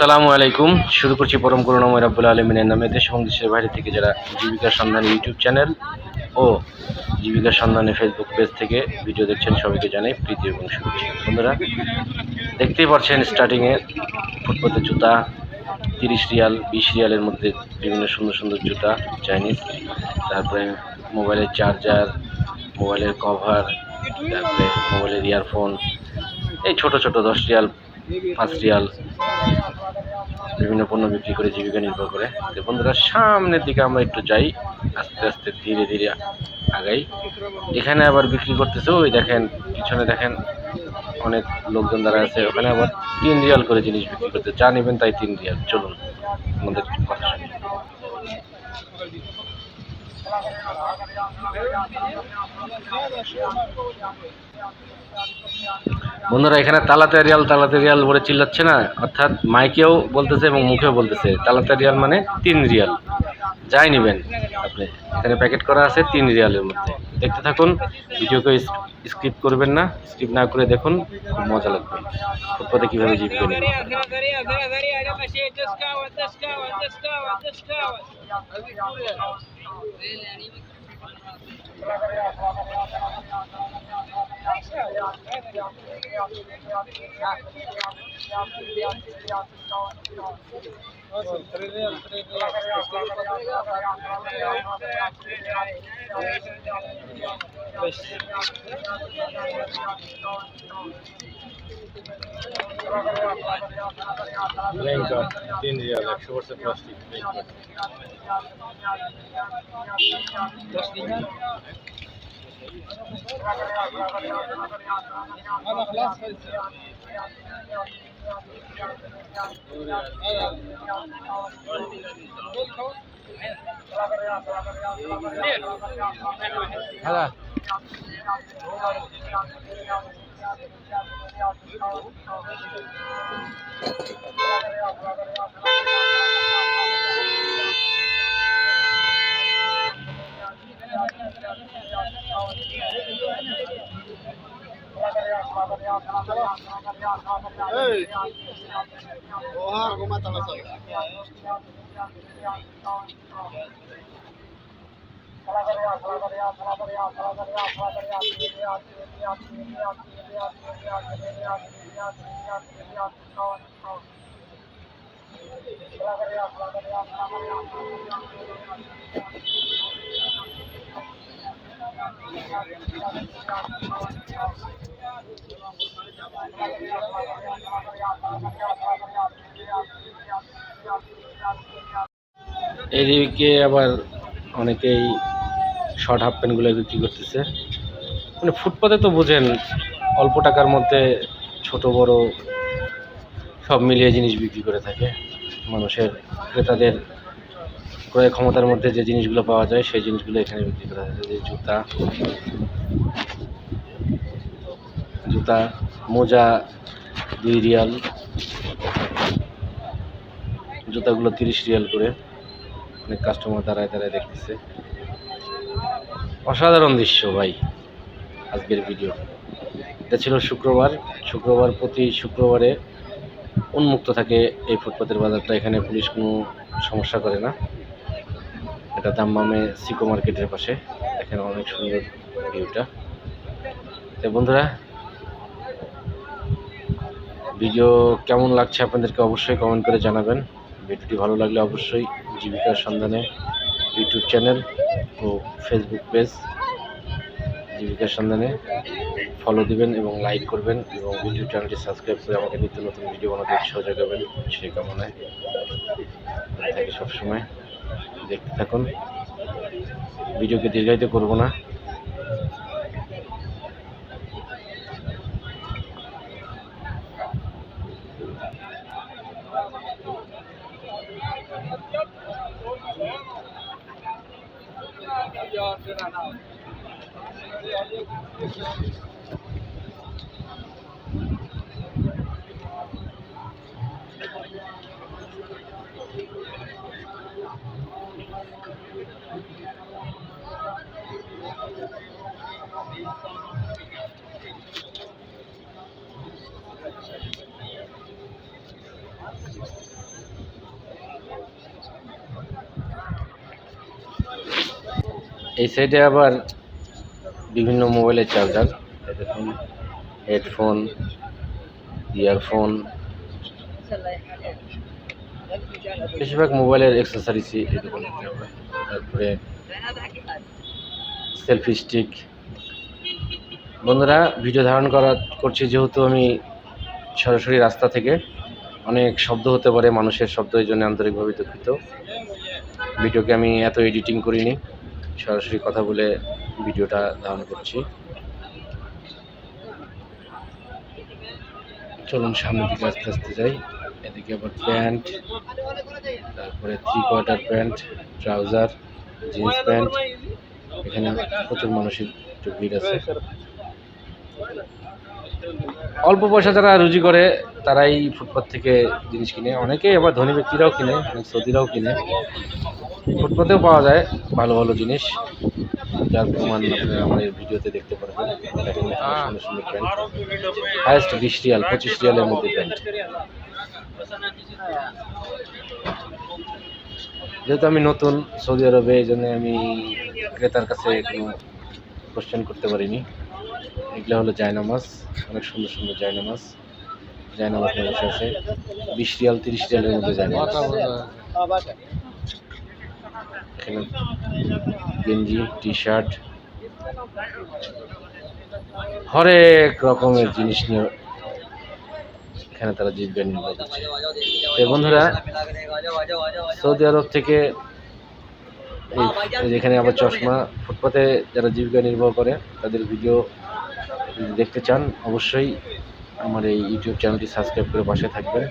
আসসালামু আলাইকুম। শুরু করছি পরম করুণাময় রাব্বুল আলমিনের নামে দেশ এবং দেশের বাইরে থেকে যারা জীবিকার সন্ধানে ইউটিউব চ্যানেল ও জীবিকার সন্ধানে ফেসবুক পেজ থেকে ভিডিও দেখছেন, সবাইকে জানাই প্রীতি এবং শুভেচ্ছা। বন্ধুরা, দেখতেই পাচ্ছেন স্টার্টিংয়ে ফুটপাতের জুতা, তিরিশ রিয়াল, বিশ রিয়ালের মধ্যে বিভিন্ন সুন্দর সুন্দর জুতা চাইনিজ তারপরে মোবাইলের চার্জার মোবাইলের কভার তারপরে মোবাইলের ইয়ারফোন এই ছোট ছোট দশ রিয়াল পাঁচ রিয়াল। বিভিন্ন পণ্য বিক্রি করে জীবিকা নির্ভর করে। তো বন্ধুরা, সামনের দিকে আমরা একটু যাই। আস্তে আস্তে ধীরে ধীরে আগাই। এখানে আবার বিক্রি করতেছে, ওই দেখেন, পিছনে দেখেন অনেক লোকজন দ্বারা আছে। ওখানে আবার তিন রিয়াল করে জিনিস বিক্রি করতে। যা নেবেন তাই তিন রিয়াল। চলুন, আমাদের কথা বন্ধুরা, এখানে তালাতে রিয়াল তালাতে রিয়াল বলে চিল্লাচ্ছে না। অর্থাৎ মাইকেও বলতেছে এবং মুখেও বলতেছে। তালাতে রিয়াল মানে তিন রিয়াল। যাই নেবেন আপনি। এখানে প্যাকেট করা আছে তিন রিয়ালের মধ্যে। দেখতে থাকুন, ভিডিওকে স্কিপ করবেন না, স্কিপ না করে দেখুন, খুব মজা লাগবে। ফুটপাতে কীভাবে নেবেন Agora, agora, agora, agora, agora, mas cheio de escala, de escala, de escala, de escala. ব্ল্যাঙ্কার তিন রিয়াল একশো পার্সেন্ট প্লাস্টিক ব্ল্যাঙ্কার هذا خلاص হ্যাঁ Ojalá, ¿cómo están las এদিকে আবার অনেকেই শর্ট হাফ প্যান্টগুলো বিক্রি করতেছে। মানে ফুটপাতে তো বোঝেন, অল্প টাকার মধ্যে ছোট, বড় সব মিলিয়ে জিনিস বিক্রি করে থাকে। মানুষের ক্রেতাদের ক্রয় ক্ষমতার মধ্যে যে জিনিসগুলো পাওয়া যায়, সেই জিনিসগুলো এখানে বিক্রি করা থাকে যে জুতা জুতা, মোজা, দুই রিয়াল, জুতাগুলো তিরিশ রিয়াল করে। অনেক কাস্টমার দাঁড়ায় দাঁড়ায় দেখতেছে। অসাধারণ দৃশ্য ভাই, আজকের ভিডিও এটা ছিল শুক্রবার শুক্রবার প্রতি শুক্রবারে উন্মুক্ত থাকে এই ফুটপাতের বাজারটা। এখানে পুলিশ কোনো সমস্যা করে না। এটা দাম্মামে সিকো মার্কেটের পাশে। এখানে অনেক সুন্দর ভিউটা তো বন্ধুরা ভিডিও কেমন লাগছে আপনাদেরকে অবশ্যই কমেন্ট করে জানাবেন। ভিডিওটি ভালো লাগলে অবশ্যই জীবিকার সন্ধানে ইউটিউব চ্যানেল ও ফেসবুক পেজ জীবিকার সন্ধানে ফলো দিবেন এবং লাইক করবেন এবং ইউটিউব চ্যানেলটি সাবস্ক্রাইব করে আমাকে নিত্য নতুন ভিডিও বানাতে উৎসাহ জাগাবেন সেই কামনায়। থাকে সবসময়। দেখতে থাকুন। ভিডিওকে দীর্ঘায়িত করব না। Thank you. এই সাইডে আবার বিভিন্ন মোবাইলের চার্জার হেডফোন ইয়ারফোন বেশিরভাগ মোবাইলের এক্সেসরিজই এই দোকানে। তারপরে সেলফি স্টিক বন্ধুরা ভিডিও ধারণ করা করছি যেহেতু আমি সরাসরি রাস্তা থেকে। অনেক শব্দ হতে পারে, মানুষের শব্দ এই জন্য আন্তরিকভাবে দুঃখিত। ভিডিওকে আমি এত এডিটিং করিনি। সরাসরি কথা বলে ভিডিওটা ধারণ করছি। চলুন সামনের দিকে আস্তে আস্তে যাই। এদিকে আবার প্যান্ট, তারপরে three quarter pant, trouser, jeans pant, এখানে প্রচুর মানুষের একটু ভিড় আছে। অল্প পয়সা যারা রুজি করে তারাই ফুটপাথ থেকে জিনিস কিনে। অনেকেই আবার ধনী ব্যক্তিরাও কিনে অনেক সৌদিরাও কিনে। ফুটপাতেও পাওয়া যায় ভালো ভালো জিনিস। যার প্রমাণ আপনারা আমার এই ভিডিওতে দেখতে পারবেন। সুন্দর সুন্দর প্যান্ট হায়েস্ট বিশ রিয়াল পঁচিশ রিয়ালের মধ্যে প্যান্ট যেহেতু আমি নতুন সৌদি আরবে এই জন্য আমি ক্রেতার কাছে কোনো কোশ্চেন করতে পারিনি। এগুলো হলো জায়নামাজ, অনেক সুন্দর সুন্দর জায়নামাজ। জায়নামাজ নিয়ে বসে আছে। বিশ রিয়াল, তিরিশ রিয়ালের মধ্যে জায়নামাজ। এখানে গেঞ্জি টি শার্ট হরেক রকমের জিনিস নিয়ে এখানে তারা জীবিকা নির্বাহ করছে। তো বন্ধুরা, সৌদি আরব থেকে এই এই যেখানে আবার চশমা, ফুটপাতে যারা জীবিকা নির্বাহ করে, তাদের ভিডিও যদি দেখতে চান অবশ্যই আমার এই ইউটিউব চ্যানেলটি সাবস্ক্রাইব করে পাশে থাকবেন।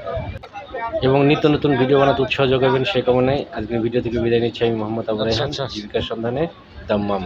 এবং নিত্য নতুন ভিডিও বানাতে উৎসাহ যোগাবেন সে কামনায় আজকের ভিডিও থেকে বিদায় নিচ্ছি আমি মোহাম্মদ আবু রায়হান জীবিকার সন্ধানে দাম্মাম।